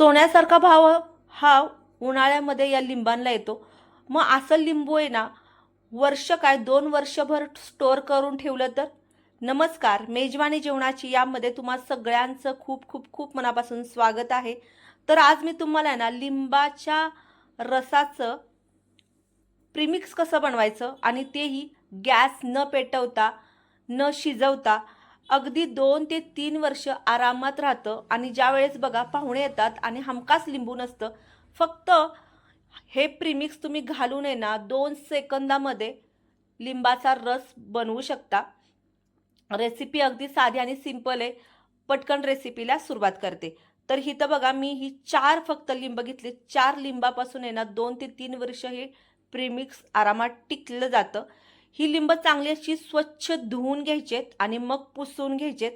सोन्यासारखा भाव हा उन्हाळ्यामध्ये या लिंबांना येतो. मग असं लिंबू आहे ना वर्ष काय दोन वर्षभर स्टोअर करून ठेवलं तर? नमस्कार मेजवानी जेवणाची यामध्ये तुम्हा सगळ्यांचं खूप खूप खूप मनापासून स्वागत आहे. तर आज मी तुम्हाला आहे ना लिंबाच्या रसाचं प्रीमिक्स कसं बनवायचं आणि तेही गॅस न पेटवता न शिजवता अगदी दोन ते तीन वर्ष आरामात राहतं आणि ज्या वेळेस बघा पाहुणे येतात आणि हमखास लिंबू नसतं फक्त हे प्रिमिक्स तुम्ही घालून आहे ना दोन सेकंदामध्ये लिंबाचा रस बनवू शकता. रेसिपी अगदी साधी आणि सिंपल आहे. पटकन रेसिपीला सुरुवात करते. तर हिथं बघा मी ही चार फक्त लिंब घेतले. चार लिंबापासून आहे ना दोन ते तीन वर्ष हे प्रिमिक्स आरामात टिकलं जातं. ही लिंब चांगली अशी स्वच्छ धुवून घ्यायचेत आणि मग पुसून घ्यायचेत.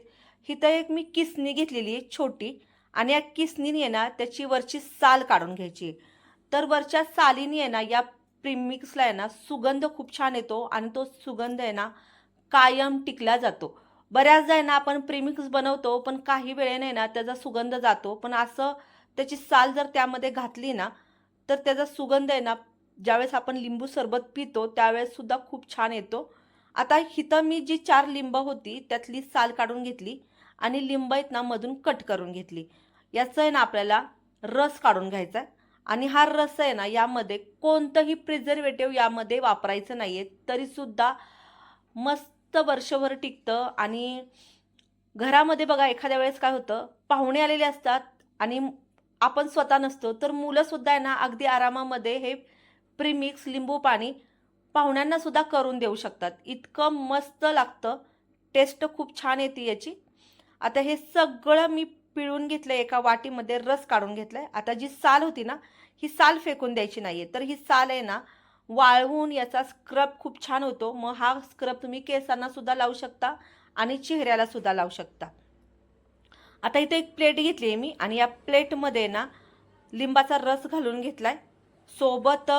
तर एक मी किसनी घेतलेली आहे छोटी. आणि या किसनीने आहे ना त्याची वरची साल काढून घ्यायची. आहे. तर वरच्या सालीने आहे ना या प्रिमिक्सला आहे ना सुगंध खूप छान येतो आणि तो सुगंध आहे ना कायम टिकला जातो. बऱ्याचदा आहे ना आपण प्रिमिक्स बनवतो पण काही वेळेने ना त्याचा सुगंध जातो. पण असं त्याची साल जर त्यामध्ये घातली ना तर त्याचा सुगंध आहे ना ज्यावेळेस आपण लिंबू सरबत पितो त्यावेळेस सुद्धा खूप छान येतो. आता हिथं मी जी चार लिंब होती त्यातली साल काढून घेतली आणि लिंब ना मधून कट करून घेतली. याचं आहे ना आपल्याला रस काढून घ्यायचा आहे. आणि हा रस आहे ना यामध्ये कोणतंही प्रिझर्वेटिव्ह यामध्ये वापरायचं नाही आहे तरीसुद्धा मस्त वर्षभर टिकतं आणि घरामध्ये बघा एखाद्या वेळेस काय होतं पाहुणे आलेले असतात आणि आपण स्वतः नसतो तर मुलंसुद्धा आहे ना अगदी आरामामध्ये हे प्रीमिक्स लिंबू पाणी पाहुण्यांना सुद्धा करून देऊ शकतात. इतकं मस्त लागतं. टेस्ट खूप छान येते याची. आता हे सगळं मी पिळून घेतलं एका वाटीमध्ये रस काढून घेतलाय. आता जी साल होती ना ही साल फेकून द्यायची नाही आहे तर ही साल आहे ना वाळवून याचा स्क्रब खूप छान होतो. मग हा स्क्रब तुम्ही केसांना सुद्धा लावू शकता आणि चेहऱ्याला सुद्धा लावू शकता. आता इथे एक प्लेट घेतली आहे मी आणि या प्लेटमध्ये ना लिंबाचा रस घालून घेतला आहे सोबत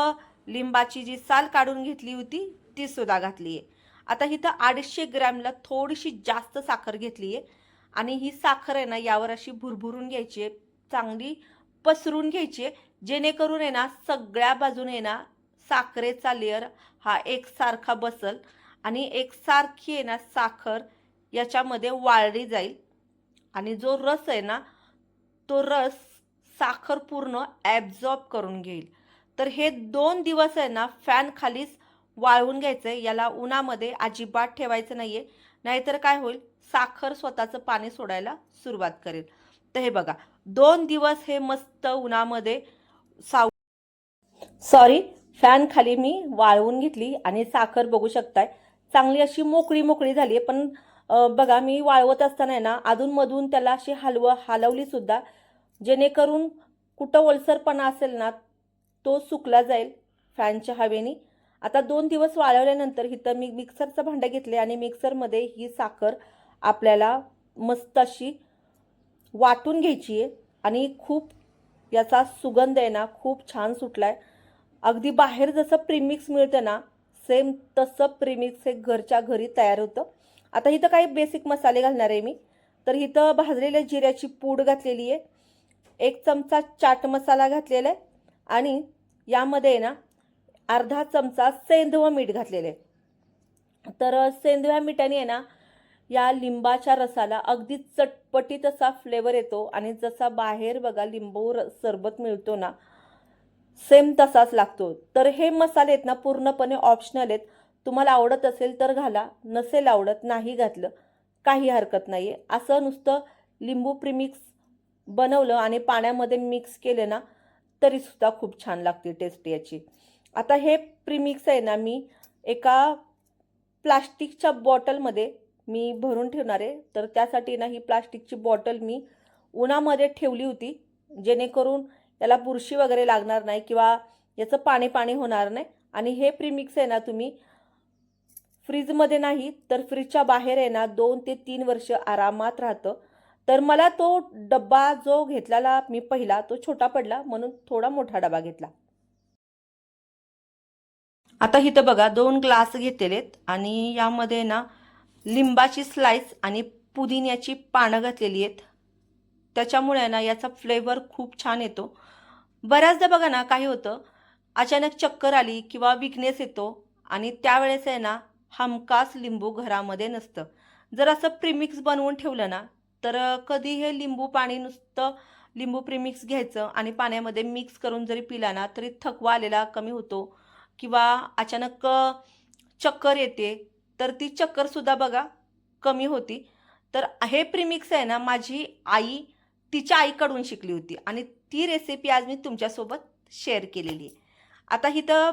लिंबाची जी साल काढून घेतली होती ती सुद्धा घातली आहे. आता इथं अडीचशे ग्रॅमला थोडीशी जास्त साखर घेतली आहे. आणि ही साखर आहे ना यावर अशी भुरभुरून घ्यायची आहे चांगली पसरून घ्यायची आहे जेणेकरून आहे ना सगळ्या बाजूने आहे ना साखरेचा लेअर हा एकसारखा बसल आणि एकसारखी आहे ना साखर याच्यामध्ये वाळली जाईल. आणि जो रस आहे ना तो रस साखर पूर्ण ॲब्झॉर्ब करून घेईल. तर हे दोन दिवस आहे ना फॅन खालीच वाळवून घ्यायचं आहे याला उन्हामध्ये अजिबात ठेवायचं नाही आहे नाहीतर काय होईल? साखर स्वतःचं पाणी सोडायला सुरुवात करेल. तर हे बघा दोन दिवस हे मस्त उन्हामध्ये साव सॉरी फॅन खाली मी वाळवून घेतली आणि साखर बघू शकताय. चांगली अशी मोकळी मोकळी झाली आहे पण बघा मी वाळवत असताना आहे ना अधूनमधून त्याला अशी हलव हलवली सुद्धा. जेणेकरून कुठं ओलसरपणा असेल ना तो सुकला जाईल फॅनच्या हवेने. आता दोन दिवस वाळवल्यानंतर इथं मी मिक्सरचं भांडं घेतले आणि मिक्सरमध्ये ही साखर आपल्याला मस्त अशी वाटून घ्यायची आहे. आणि खूप याचा सुगंध आहे ना खूप छान सुटला आहे अगदी बाहेर जसं प्रीमिक्स मिळतं ना सेम तसं प्रीमिक्स हे घरच्या घरी तयार होतं. आता इथं काही बेसिक मसाले घालणार आहे मी. तर इथं भाजलेल्या जिऱ्याची पूड घातलेली आहे. एक चमचा चाट मसाला घातलेला आहे. आणि यामध्ये आहे ना अर्धा चमचा सेंधवं मीठ घातलेलं आहे. तर सेंधव्या मिठाने आहे ना या लिंबाच्या रसाला अगदी चटपटीत असा फ्लेवर येतो आणि जसा बाहेर बघा लिंबू र- सरबत मिळतो ना सेम तसाच लागतो. तर हे मसाले आहेत ना पूर्णपणे ऑप्शनल आहेत. तुम्हाला आवडत असेल तर घाला नसेल आवडत नाही घातलं काही हरकत नाही आहे असं नुसतं लिंबू प्रिमिक्स बनवलं आणि पाण्यामध्ये मिक्स केलं ना तरीसुद्धा खूप छान लागते टेस्ट याची. आता हे प्रीमिक्स आहे ना मी एका प्लास्टिकच्या बॉटलमध्ये मी भरून ठेवणार आहे. तर त्यासाठी ना ही प्लास्टिकची बॉटल मी उन्हामध्ये ठेवली होती जेणेकरून याला बुरशी वगैरे लागणार नाही किंवा याचं पाणी पाणी होणार नाही. आणि हे प्रीमिक्स आहे ना तुम्ही फ्रीजमध्ये नाही तर फ्रीजच्या बाहेर आहे ना दोन ते तीन वर्ष आरामात राहतं. तर मला तो डब्बा जो घेतलेला मी पहिला तो छोटा पडला म्हणून थोडा मोठा डबा घेतला. आता इथं बघा दोन ग्लास घेतलेत आणि यामध्ये ना लिंबाची स्लाइस आणि पुदिन्याची पानं घातलेली आहेत. त्याच्यामुळे आहे ना याचा फ्लेवर खूप छान येतो. बऱ्याचदा बघा ना काही होतं अचानक चक्कर आली किंवा विकनेस येतो आणि त्यावेळेस आहे ना हमखास लिंबू घरामध्ये नसतं. जर असं प्रिमिक्स बनवून ठेवलं ना तर कधी हे लिंबू पाणी नुसतं लिंबू प्रिमिक्स घ्यायचं आणि पाण्यामध्ये मिक्स करून जरी पिला ना तरी थकवा आलेला कमी होतो. किंवा अचानक चक्कर येते तर ती चक्करसुद्धा बघा कमी होती. तर हे प्रिमिक्स आहे ना माझी आई तिच्या आईकडून शिकली होती आणि ती रेसिपी आज मी तुमच्यासोबत शेअर केलेली आहे. आता इथं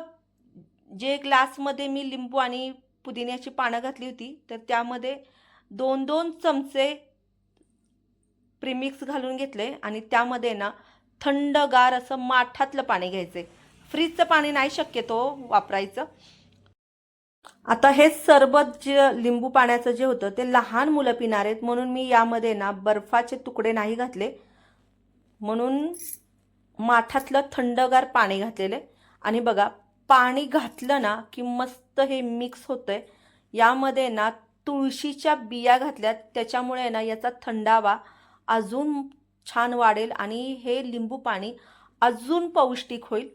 जे ग्लासमध्ये मी लिंबू आणि पुदिन्याची पानं घातली होती तर त्यामध्ये दोन दोन चमचे प्रीमिक्स घालून घेतले आणि त्यामध्ये ना थंडगार असं माठातलं पाणी घ्यायचे. फ्रीजचं पाणी नाही शक्यतो वापरायचं. आता हे सरबत जे लिंबू पाण्याचं जे होतं ते लहान मुलं पिणार आहेत म्हणून मी यामध्ये ना बर्फाचे तुकडे नाही घातले. म्हणून माठातलं थंडगार पाणी घातलेले आणि बघा पाणी घातलं ना की मस्त हे मिक्स होतंय. यामध्ये ना तुळशीच्या बिया घातल्यात. त्याच्यामुळे ना याचा थंडावा अजून छान वाढेल आणि हे लिंबू पाणी अजून पौष्टिक होईल.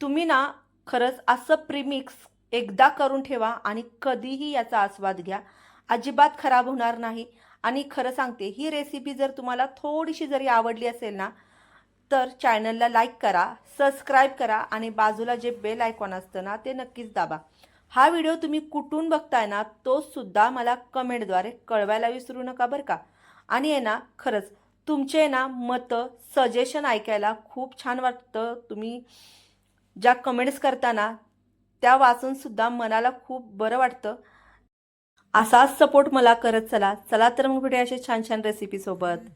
तुम्ही ना खरंच असं प्रीमिक्स एकदा करून ठेवा आणि कधीही याचा आस्वाद घ्या. अजिबात खराब होणार नाही. आणि खरं सांगते ही रेसिपी जर तुम्हाला थोडीशी जरी आवडली असेल ना तर चॅनलला लाईक करा सबस्क्राईब करा आणि बाजूला जे बेल आयकॉन असतं ना ते नक्कीच दाबा. हा व्हिडिओ तुम्ही कुठून बघताय ना तो सुद्धा मला कमेंटद्वारे कळवायला विसरू नका बरं का? आणि आहे ना खरंच तुमचे ना मतं सजेशन ऐकायला खूप छान वाटतं. तुम्ही ज्या कमेंट्स करताना त्या वाचूनसुद्धा मनाला खूप बरं वाटतं. असाच सपोर्ट मला करत चला. चला तर मग भेटूया अशा छान छान रेसिपीसोबत